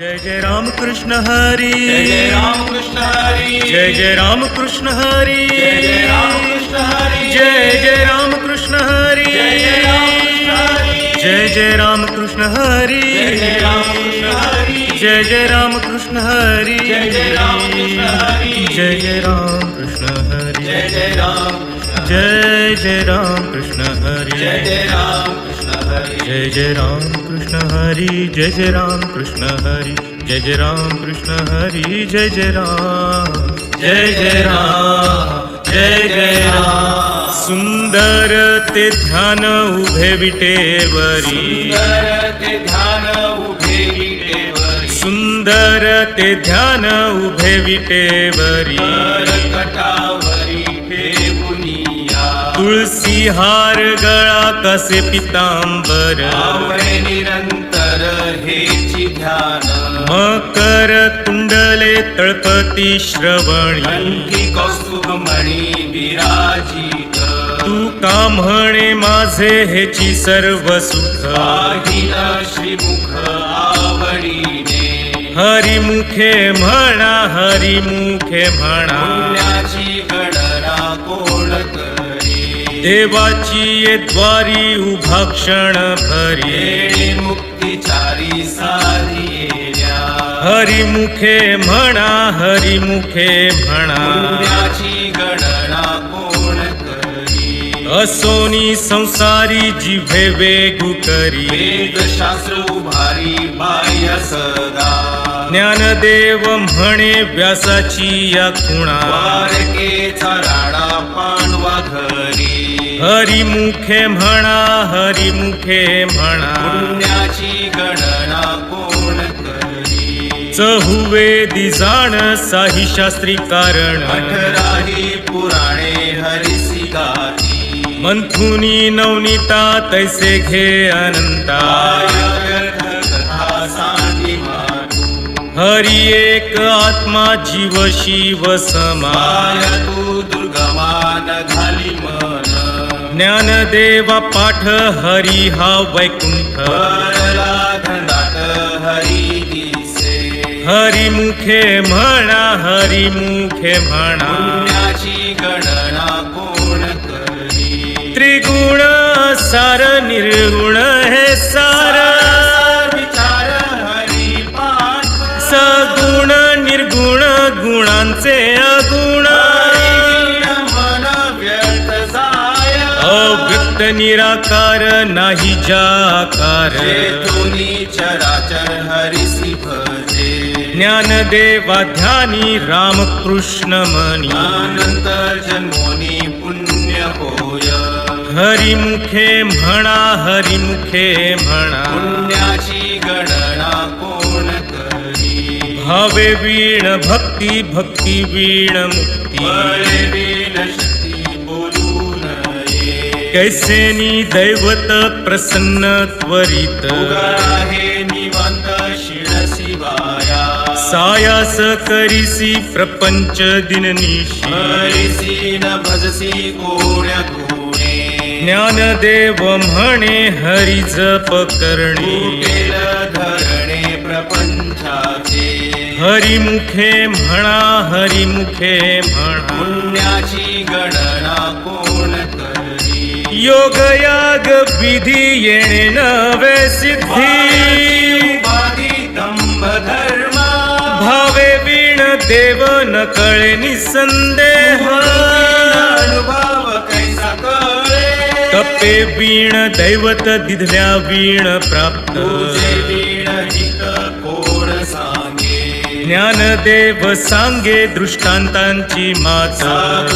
જય જય રામ કૃષ્ણ હરી જય જય રામ કૃષ્ણ હરી જય જય રામ કૃષ્ણ હરી જય જય રામ કૃષ્ણ હરી જય જય રામ કૃષ્ણ હરી જય જય રામ જય જય રામ કૃષ્ણ હરી જય જય રામ કૃષ્ણ હરી જય જય રામ કૃષ્ણ હરી જય જય રામ કૃષ્ણ હરી જય જય રામ કૃષ્ણ હરી જય જય રામ કૃષ્ણ जय जय राम कृष्ण हरी जय जय राम कृष्ण हरी जय जय राम कृष्ण हरी जय जय राम जय जय राम जय जय राम। सुंदर ते ध्यान उभे विटेवरी सुंदर ते ध्यान उभे विटेवरी सुंदर ते ध्यान उभे विटेवरी कटावरी तुळसी हार गळा कसे पितांबर? आवळे निरंतर हेची ध्यान. मकर कुंडले तळपती श्रवणी. कंठी कौस्तुभमणी विराजित. तू का म्हणे माझे हेची सर्व सुख? श्रीमुख आवडीने. हरिमुखे म्हणा हरिमुखे म्हणा. देवाची ये द्वारी उभा क्षण भरी मुक्तिचारी साधिया हरिमुखे म्हणा हरिमुखे म्हणा. गणना कोण करी असोनी संसारी जिभे वेगू करी. वेद शास्त्र उभारी बाह्य सदा. ज्ञानदेव म्हणे व्यासाची या खुणा. राणा पांडवा घरी. हरिमुखे म्हणा हरिमुखे म्हणा. पुण्याची गणना कोण करी? चहुवेदी जाण साही शास्त्री कारण. अठराही पुराणे हरिसी गाती. मंथुनी नवनीता तैसे घे अनंता. हरी एक आत्मा जीव शिव समा. माया तू दुर्गमान घाली मन. ज्ञानदेवा पाठ हरी हा वैकुंठ. हरी मुखे हरिमुखे म्हणा हरिमुखे म्हणा. गणना कोण त्रिगुण सार निर्गुण हे सार. विचार हरी पाठ सगुण निर्गुण गुणांचे अगुण. निराकार नाही जाकार। चेतोनी चराचर हरिसी भजे। ज्ञानदेवा ध्यानी रामकृष्ण मनी। अनंत जन्मोनी पुण्य होय। हरिमुखे म्हणा हरिमुखे म्हणा। पुण्याची गणना कोण करी? भावे वीण भक्ती भक्ती वीण मुक्ती। कैसेनी दैवत प्रसन्न त्वरित? निवांत शिवाया सायास करिसी प्रपंच दिननिशी न भजसी कोण्या ज्ञानदेव म्हणे हरी जप करणे। धरणे प्रपंचाचे। हरिमुखे म्हणा हरिमुखे म्हणा। पुण्याची गणना करी योग याग विधी येणे नवे सिद्धी. धर्म भावे वीण देव न कळे निसंदेह. अनुभव कैसा कळे तपे वीण दैवत दिधल्या वीण प्राप्त. वीण हित कोण सांगे. ज्ञानदेव सांगे दृष्टांतांची माता.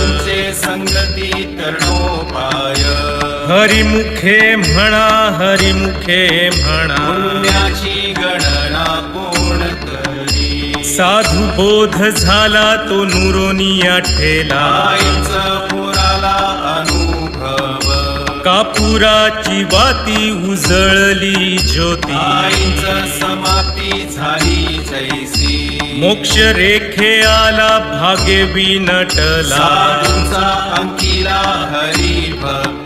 संगती तरणोपाय. हरिमुखे म्हणा हरिमुखे म्हणा. पुण्याची गणना कोण करी? साधू बोध झाला तो नुरोनिया ठेला. आईचा पुराला अनुभव. कापुराची वाती उजळली ज्योती. समाप्ती झाली जैसी. मोक्ष रेखे आला भागे विनटला. अंकिला हरी भक्त.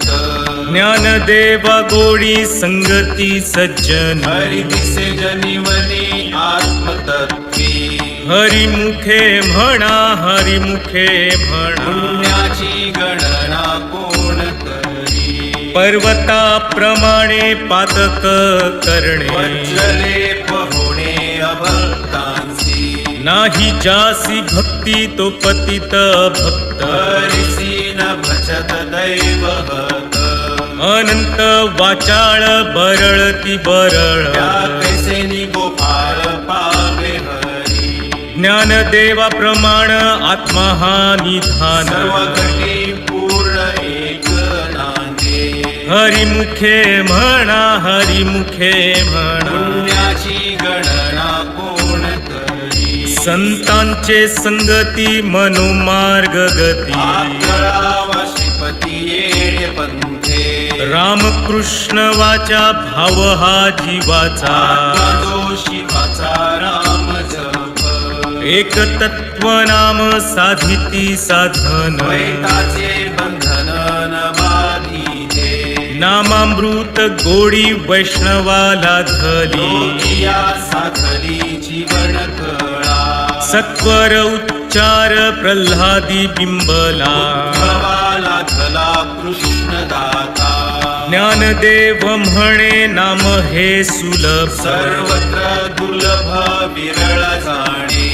ज्ञानदेवा गोडी संगती सज्जन. हरी दिसे जनिवनी आत्म तत्वी हरिमुखे म्हणा हरिमुखे म्हणा. पुण्याची गणना कोण करी? पर्वताप्रमाणे पातक करणे. वज्रले होणे अभक्तांसी नाही जासी भक्ती तो पतित भक्त. हरिसी न भजत दैवहत अनंत वाचाळ बरळती बरळ. ज्ञान देवा प्रमाण आत्मा हा निधान. हरिमुखे म्हणा हरिमुखे म्हणा. गणना कोण संतांचे संगती मनोमार्ग गती. रामकृष्ण वाचा भाव हा जीवाचा. शिवाचा राम एक तत्व नाम साधिती साधन. बंधन नामामृत गोडी वैष्णवाला धली. साधली जीवन सत्वर उच्चार प्रल्हादी बिंबला. भवाला धला कृष्ण दाता ज्ञानदेव म्हणे नाम हे सुलभ. सर्वत्र दुर्लभ विरळ जाणे.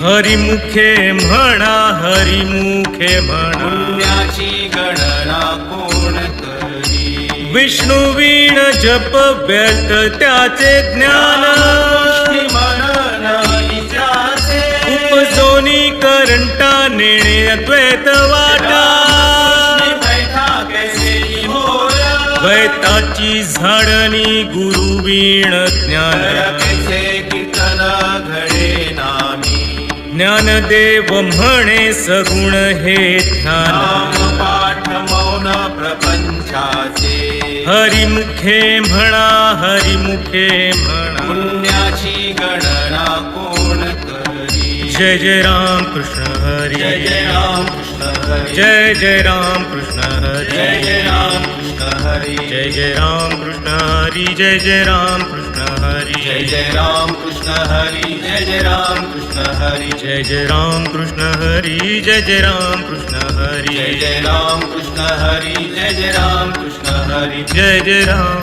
हरिमुखे म्हणा हरिमुखे म्हणा. पुण्याची गणना कोण करी विष्णू वीण जप व्यर्थ त्याचे ज्ञान. उपजोनी करंटा नेणे अद्वैत वाटा. द्वैताची झाडणी गुरु वीण ज्ञान कैसे कीर्तन घडे नामी ज्ञानदेव म्हणे सगुण हे ध्यान. पाठ मौन प्रपंचाचे हरिमुखे म्हणा हरिमुखे म्हणा. पुण्याची गणना कोण करी जय जय राम कृष्ण हरी. जय जय राम कृष्ण जय जय राम कृष्ण हरी. जय जय राम कृष्ण हरी जय जय राम कृष्ण हरी जय जय राम कृष्ण हरी जय जय राम कृष्ण हरी जय जय राम कृष्ण हरी जय जय राम कृष्ण हरी जय जय राम कृष्ण हरी जय जय राम कृष्ण हरी जय जय राम कृष्ण हरी जय जय राम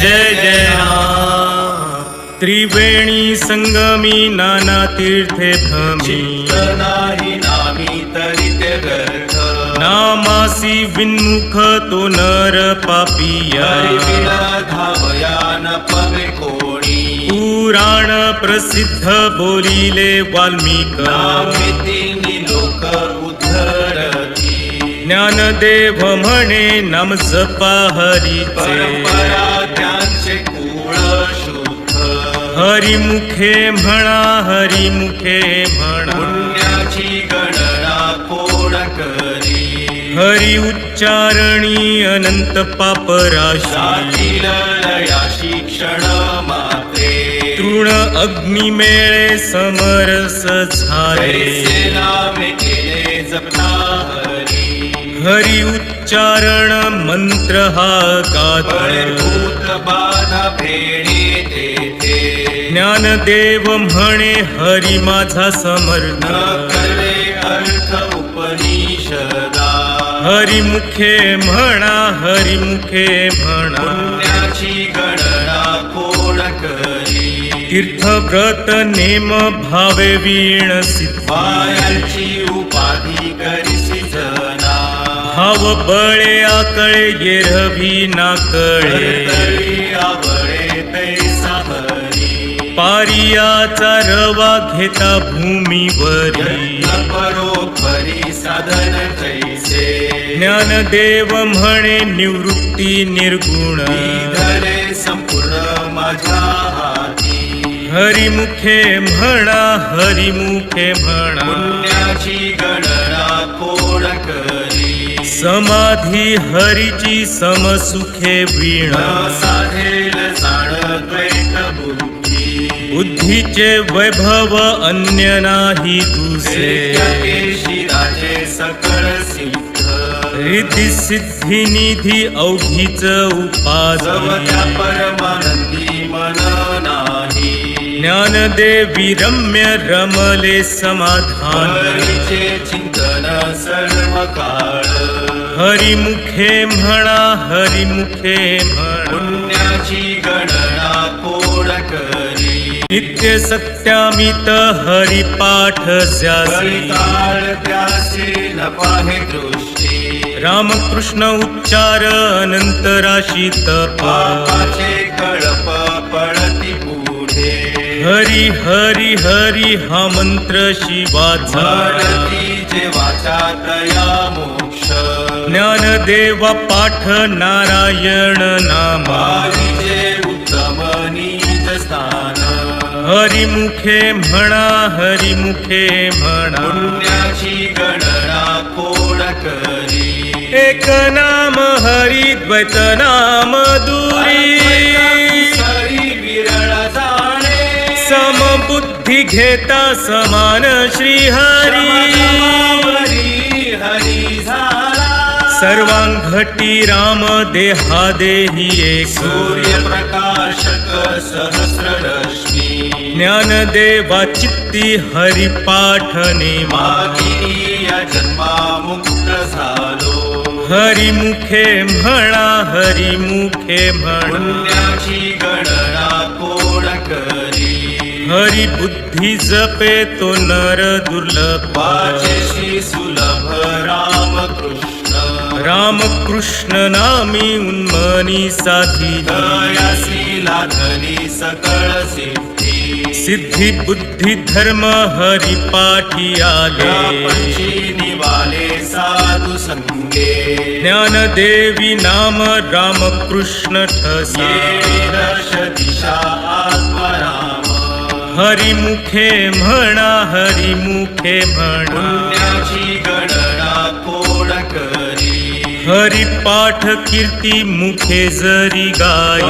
जय जय राम त्रिवेणी संगमी नाना तीर्थे चित्त नाही नामी तरी ते नामासी विन्मुख तो नर पापिया। धावया न पवे कोणी पुराण प्रसिद्ध बोलिले वाल्मिक। लोक उद्धरती ज्ञानदेव म्हणे नाम जपा हरीचे। त्यांचे कुळ शुद्ध हरिमुखे म्हणा हरिमुखे म्हणा। हरी उच्चारणी अनंत पापराशी. शिक्षण मात्रे तृण अग्निमेळे समरस झाले. हरी उच्चारण मंत्र हा ज्ञानदेव म्हणे हरी माझा समर्थ. हरिमुखे म्हणा हरिमुखे म्हणा. पुण्याची गणना कोण करी? तीर्थव्रत नेम भावे वीण सिद्ध. बायांची उपाधी करिसी जना भाव बळे आकळे येरवी नाकळे. तरी आवळे तैसा हरी. पारियाचा रवा घेता भूमीवरी. परोपरी साधन कैसे ज्ञानदेव म्हणे निवृत्ती निर्गुण. संपूर्ण माझ्या हरिमुखे म्हणा हरिमुखे म्हणा. पुण्याची गणना कोण करी? समाधी हरीची समसुखे वीण. साधेल बुद्धीचे वैभव अन्य नाही तुझे रिद्धी सिद्धी निधी अवघीच उपाधी परमानंदी मन नाही. ज्ञानदेवी रम्य रमले समाधान. हरीचे चिंतन सर्व काळ. हरिमुखे म्हणा हरिमुखे म्हणा. पुण्याची गणना कोण करी? नित्य सत्यामित हरिपाठ ज्यासी. हरिताळ त्याचे न पाहे दृष्टी. रामकृष्ण उच्चार अनंत राशी तप पापाचे कळप पडती पुढे. हरी हरी हरी हा मंत्र शिवाचा वाचा तया मोक्ष. ज्ञानदेवा पाठ नारायण नामा. पाहिजे उत्तम नीच स्थान. हरिमुखे म्हणा हरिमुखे म्हणा. एक नाम हरी द्वैत नाम दुरी। सरी समबुद्धी घेता समान श्री हरी समावरी हरी सर्वांघटी राम देहा देही एक। सूर्य सूर्यप्रकाशक सहस्ररश्मी ज्ञानदेवा चित्ती हरिपाठने मा मागिनी या जन्मा मुक्त झालो। हरिमुखे म्हणा हरिमुखे म्हणा. पुण्याची गणना कोण करी? हरी बुद्धी जपे तो नर दुर्लभ. वाचेशी सुलभ राम कृष्ण. रामकृष्ण नामी उन्मनी साधी. दयासी लाधली सकळ सिद्धी. सिद्धी बुद्धी धर्म हरी पाठी आले. साधू संगे। ज्ञानदेवी नाम रामकृष्ण ठसा। दर्श दिशा आत्मराम। हरिमुखे म्हणा हरिमुखे म्हणा। पुण्याची गणना कोण करी? हरिपाठ कीर्ती मुखे जरी गाय।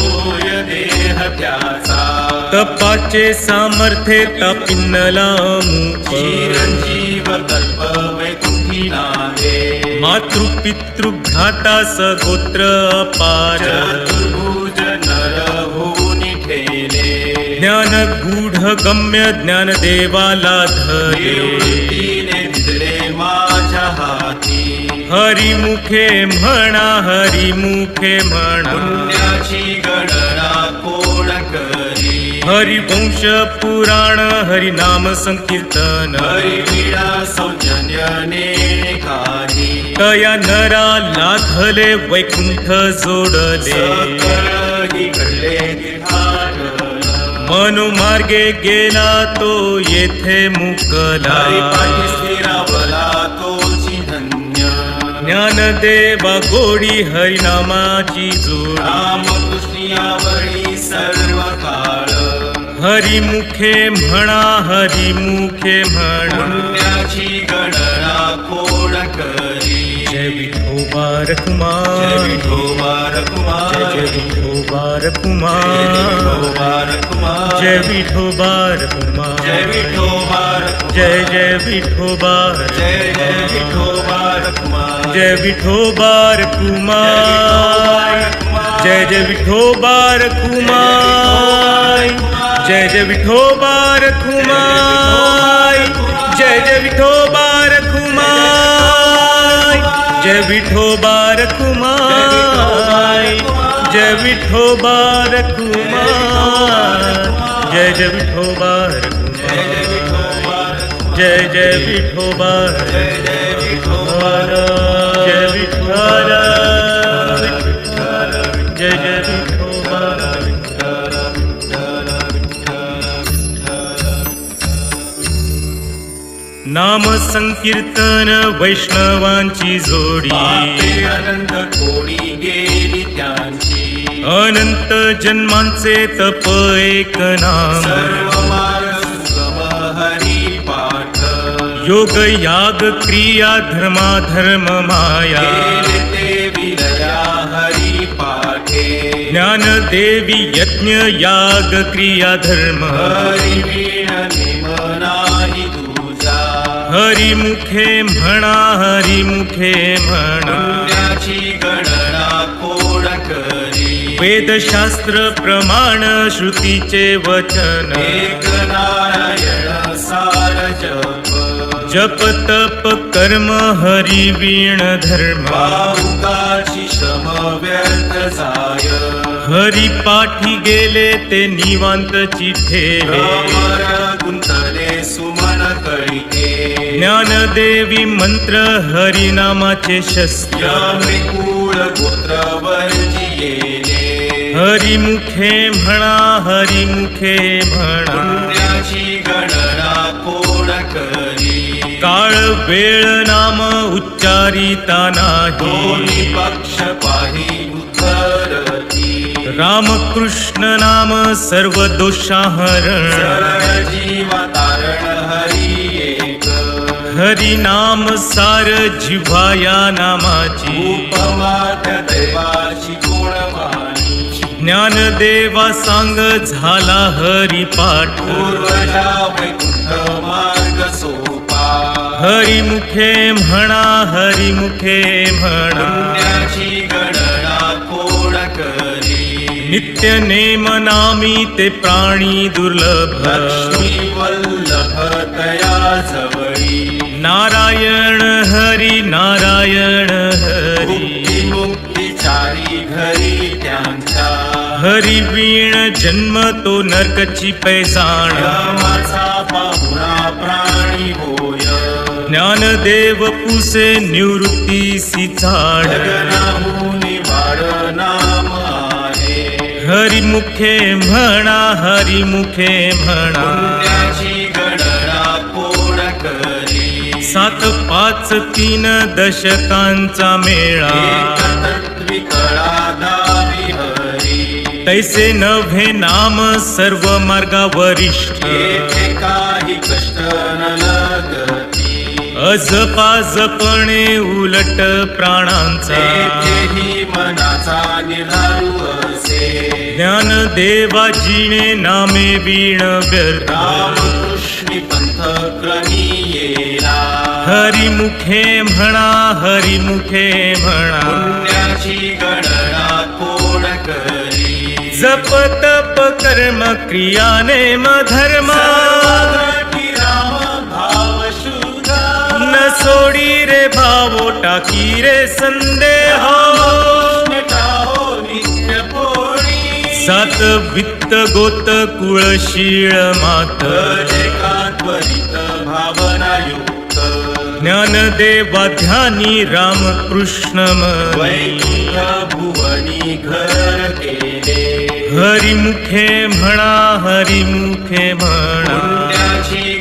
होय देह त्याचा। तपाचे सामर्थ्य तापिन्नला मुख चिरंजीव कल्प वैकुंठी नावे मातृपितृ भ्राता सगोत्र अपार ज्ञान गूढ गम्य ज्ञान देवाला धरे माझ्या हाती। हरिमुखे म्हणा। हरिमुखे म्हणा करी हरिवंश पुराण हरिनाम संकीर्तन. हरिवीणा सौजन्यने काही तया नरा लाधले वैकुंठ जोडले. मनोमार्गे गेला तो येथे मुकला. धन्य ज्ञानदेवा गोडी हरिनामाची जोड. सर्व काळ हरिमुखे म्हणा हरिमुखे म्हणा पुण्याची गणना कोण करी जय विठोबा जय रकुमार विठोबा रकुमार जय जय विठोबा जय रकुमार विठोबा रकुमार जय विठोबा रकुमार जय विठोबा रकुमार जय जय विठोबा जय जय विठोबा रकुमार जय विठोबा रकुमार जय जय विठोबा रकुमार जय जय विठोबा रकुमार जय जय विठोबा रकुमार जय विठोबा रकुमार जय विठोबा रकुमार जय जय विठोबा जय जय विठोबा जय जय विठोबा जय विठोबा जय जय नाम संकीर्तन वैष्णवांची जोडी. अनंत कोणी गेली त्यांची. अनंत जन्मांचे तप एक नाम. हरी पाठ. योग याग क्रिया धर्मा धर्म माया विलया हरी पाठे. ज्ञान देवी यज्ञ याग क्रिया धर्म. हरी हरिमुखे म्हणा हरिमुखे म्हणा. गणना कोण करी वेदशास्त्र प्रमाण श्रुतीचे वचन. एक नारायण सार जप. जप तप कर्म हरी वीण धर्म. श्रम व्यर्थ जाय. हरी पाठी गेले ते निवांत चिठेले भ्रमर गुंतले सुमन कळिते ज्ञानदेवी मंत्र हरिनामाचे शस्त्र. यमिकूळ गोत्र हरिमुखे म्हणा हरिमुखे म्हणा. पुण्याची गणना कोण करी काळ वेळ नाम उच्चारिता नाही. पक्ष पाही उतरती रामकृष्ण नाम सर्व दोषाहरण जीवता हरी नाम सार जिव्हाया नामाची. उपमात देवाची ज्ञानदेवा सांग झाला हरी पाठ. मार्ग सोपा हरिमुखे म्हणा हरिमुखे म्हणा. गणना कोण करी नित्य नेम नामी ते प्राणी दुर्लभ. लक्ष्मी वल्लभ तया नारायण हरी नारायण हरी। मुक्ती मुक्तीचारी घरी त्यांच्या हरी वीण जन्म तो नरकची माझा पाहुणा प्राणी होय। ज्ञानदेव पुसे निवृत्ती वाड नाम हरिमुखे म्हणा हरिमुखे म्हणा। सात पाच तीन दशकांचा मेळा. तैसे नव्हे नाम सर्व मार्गावरिष्ठ. काही कष्ट न अजपा जपणे उलट प्राणांचा. ज्ञान देवाजीने नामे वीण व्यर्थ. रामकृष्णी पंथ क्रमीयेला हरिमुखे म्हणा हरिमुखे म्हणा. पुण्याची गणना कोण करी? जप तप कर्म क्रियाने धर्म न सोडी रे भावो टाकी रे संदेह. पोळी सात वित्त गोत कुळशीळ मात. त्वरित भावना युक्त ज्ञानदेवा ध्यानी रामकृष्ण मनी भुवनी घर केले हरिमुखे म्हणा हरिमुखे म्हणा.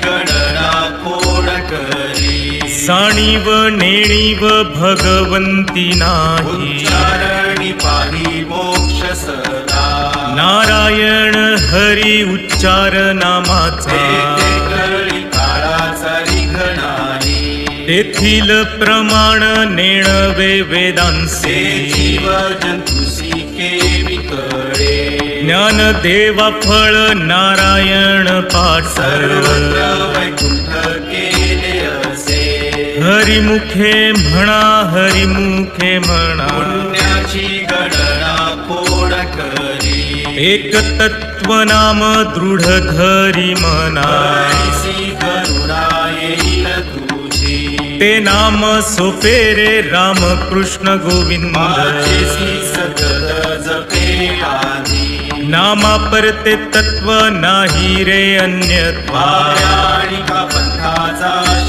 गणना कोण करी साणीव नेणीव भगवंती नाही. पाही मोक्ष सदा नारायण हरी उच्चार नामाचे. तेथील प्रमाण नेणवे ते वेदांसे. जीव जंतुसी केवी कळे ज्ञान देवा फळ नारायण पाठ. सर्वत्र वैकुंठ केले असे. हरिमुखे म्हणा हरिमुखे म्हणा. पुण्याची गणना कोण करी? एक तत्व नाम दृढ धरी मना ते नाम सोपे रे गोविंद. सतत जपे आधी नामा परते तत्व नाही रे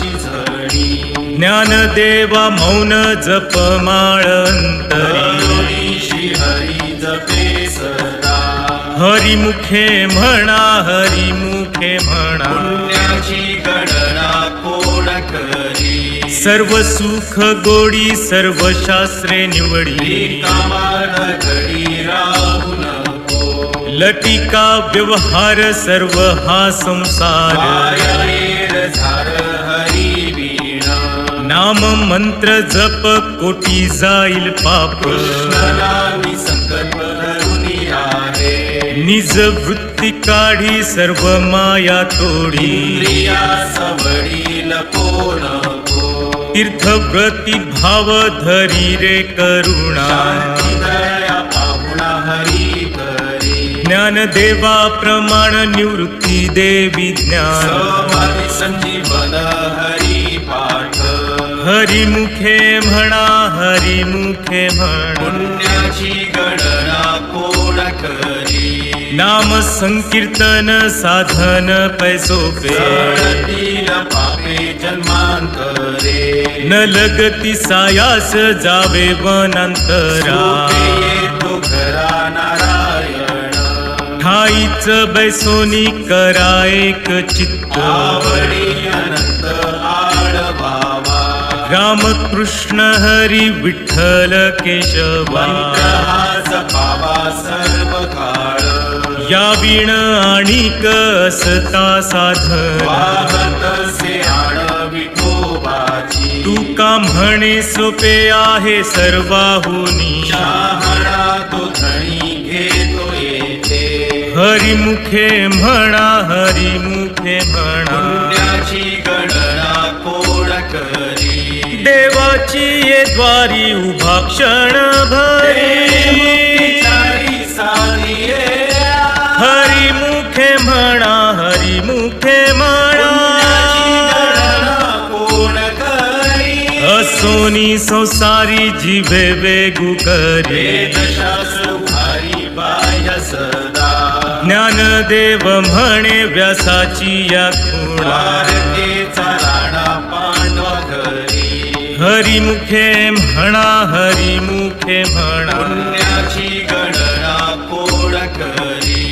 शिझणी ज्ञान देवा मौन जप माळ अंतरी करुणी श्री हरी जपे सदा. हरिमुखे म्हणा हरिमुखे म्हणा. सर्व सुख गोडी सर्व शास्त्रे निवडी. लटिका व्यवहार सर्व हा संसार. नाम मंत्र जप कोटी जाईल पाप. निज वृत्ती काढी सर्व माया तोडी. सवडी तीर्थव्रती भाव धरी रे करुणा। ज्ञान देवा प्रमाण निवृत्ती देवी ज्ञान। हरी मुखे म्हणा हरी मुखे पुण्याची गणना कोण करी नाम संकीर्तन साधन पैसो पे पापे जन्मांतरे। न लगती सायास जावे वनंतरा. ठाईच बैसोनी करा एक चित्त. रामकृष्ण हरी विठ्ठल केशवा. या वीण आणि कसता साधन से आण विठोबाची. तुका म्हणे सोपे आहे सर्वाहुनी? तो धणी घेतो येते हरिमुखे म्हणा हरिमुखे म्हणा. पुण्याची गणना कोण करी देवाची ये द्वारी उभा क्षण भरी. असोनी संसारी जिभे वेगु करे। वेदशास्त्र भारी सदा ज्ञानदेव म्हणे व्यासाची या खुणा द्वारकेचा राणा हरिमुखे म्हणा हरिमुखे म्हणा। पुण्याची गणना कोण करी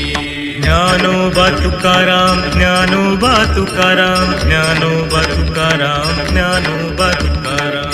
ज्ञानोबा तुकाराम ज्ञानोबा तुकाराम ज्ञानोबा तुकाराम ज्ञानोबा तुकाराम